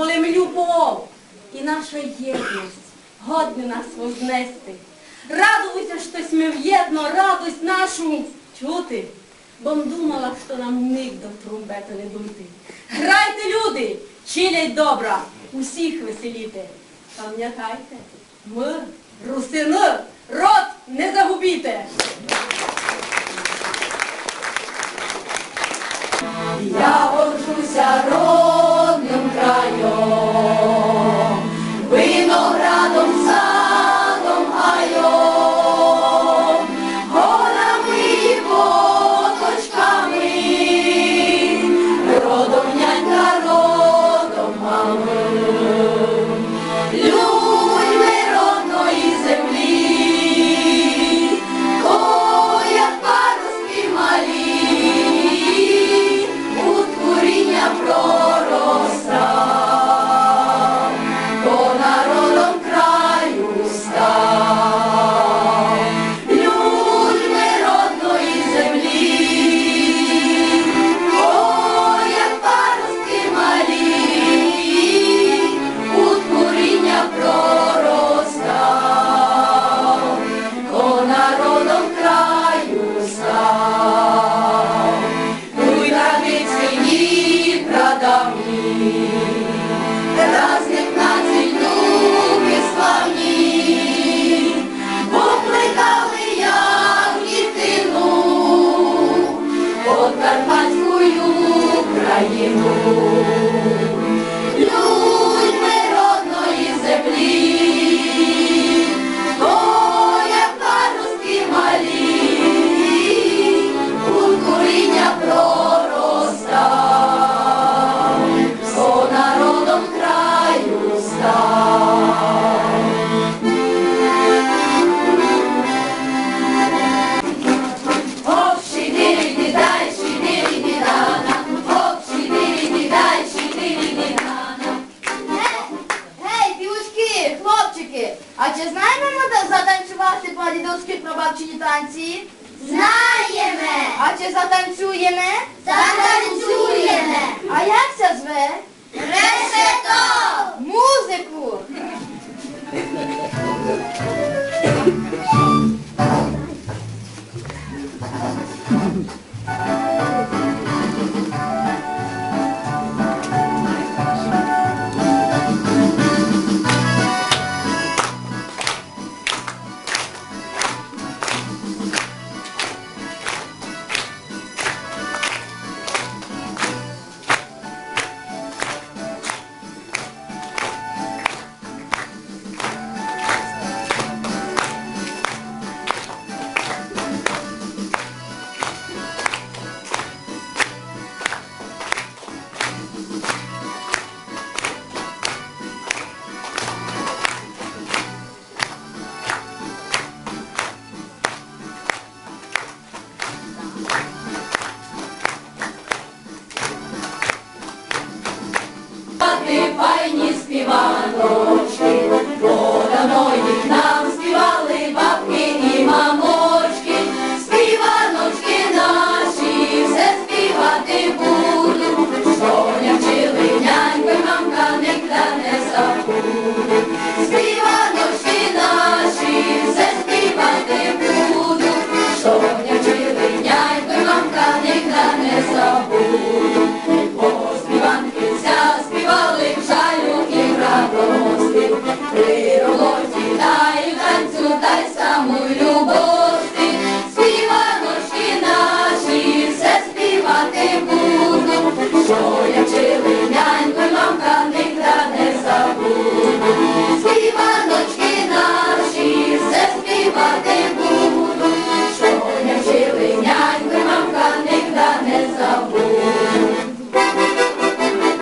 болим любов і наша єдність годні нас вознести. Радуйся, щось ми в'єдно, радость нашу чути, бо думала, що нам миг до трумбета не дути. Грайте, люди, чилять добра, усіх веселіте. Пам'ятайте, ми, русини, род не загубіте. Я горжуся родним затанцювати по-дідовськи прабабчині танці? Знаємо! А чи затанцюємо? Затанцюємо! А як це зве? Решето! Музику!